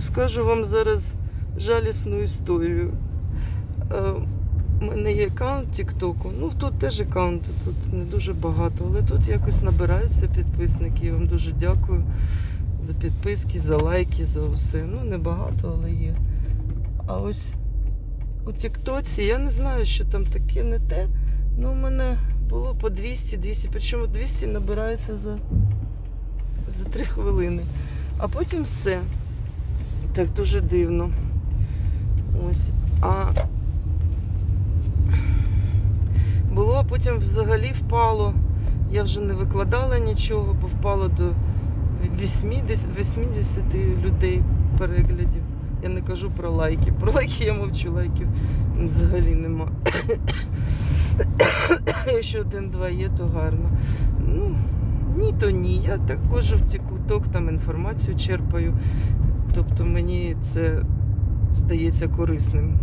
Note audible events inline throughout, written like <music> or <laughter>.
Скажу вам зараз жалісну історію. Е, У мене є аккаунт Тіктоку. Ну, тут теж аккаунти, тут не дуже багато, але тут якось набираються підписники. Я вам дуже дякую за підписки, за лайки, за усе. Ну, не багато, але є. А ось у Тіктоці я не знаю, що там таке не те. Ну, у мене було по 200, 200, причому 200 набирається за, за 3 хвилини. А потім все. Так дуже дивно. Ось. А було, а потім взагалі впало. Я вже не викладала нічого, бо впало до 80, 80 людей переглядів. Я не кажу про лайки. Про лайки я мовчу, лайків взагалі нема. Якщо один-два є, то гарно. Ну, ні, то ні. Я також в TikTok там інформацію черпаю. Тобто мені це здається корисним,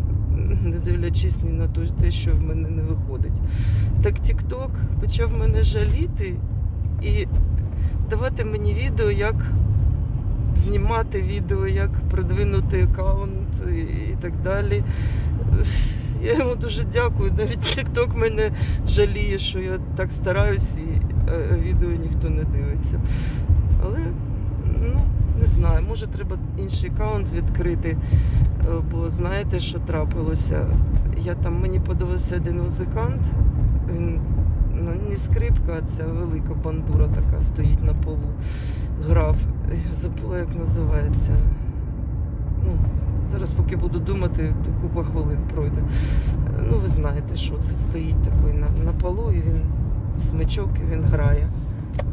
не дивлячись ні на те, що в мене не виходить. Так TikTok почав мене жаліти і давати мені відео, як знімати відео, як продвинути аккаунт і, і так далі. Я йому дуже дякую. Навіть TikTok мене жаліє, що я так стараюсь і е, відео ніхто не дивиться. Але ну, не знаю, може треба інший аккаунт відкрити, е, бо знаєте, що трапилося? Я там мені подивився один музикант. Він ну, не скрипка, а ця велика бандура така стоїть на полу. Грав. Я забула, як називається. Ну, зараз, поки буду думати, то купа хвилин пройде. Ну, ви знаєте, що це стоїть такий на, на полу, і він смичок, і він грає.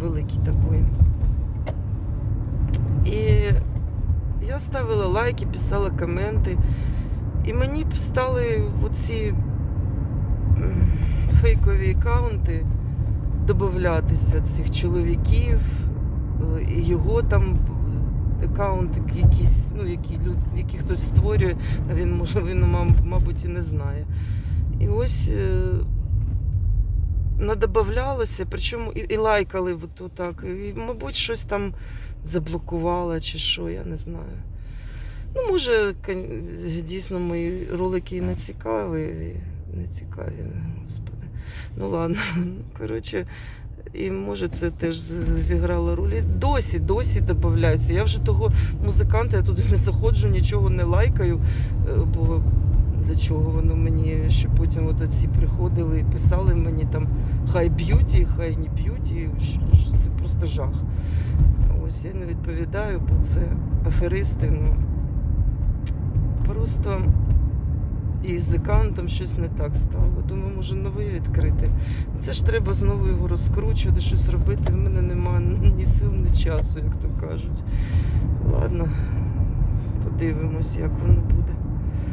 Великий такий. І я ставила лайки, писала коменти. І мені б стали оці фейкові аккаунти додатися цих чоловіків, і його там аккаунти якісь, ну, які, які хтось створює, а він може <laughs> він, мабуть, і не знає. І ось е, надобавлялося, причому і, і лайкали от, отак. І, мабуть, щось там заблокувала чи що, я не знаю. Ну, може, дійсно мої ролики і не цікаві, не цікаві, господи. Ну ладно, <laughs> коротше, і може це теж зіграло роль. Досі, досі додаються. Я вже того музиканта, я туди не заходжу, нічого не лайкаю, е, бо для чого воно мені, щоб потім от оці приходили і писали мені там хай б'юті, хай не б'юті. Це просто жах. Ось я не відповідаю, бо це аферисти. Ну, просто і з аккаунтом щось не так стало. Думаю, може новий відкрити. Це ж треба знову його розкручувати, щось робити. В мене немає ні сил, ні часу, як то кажуть. Ладно, подивимось, як воно буде.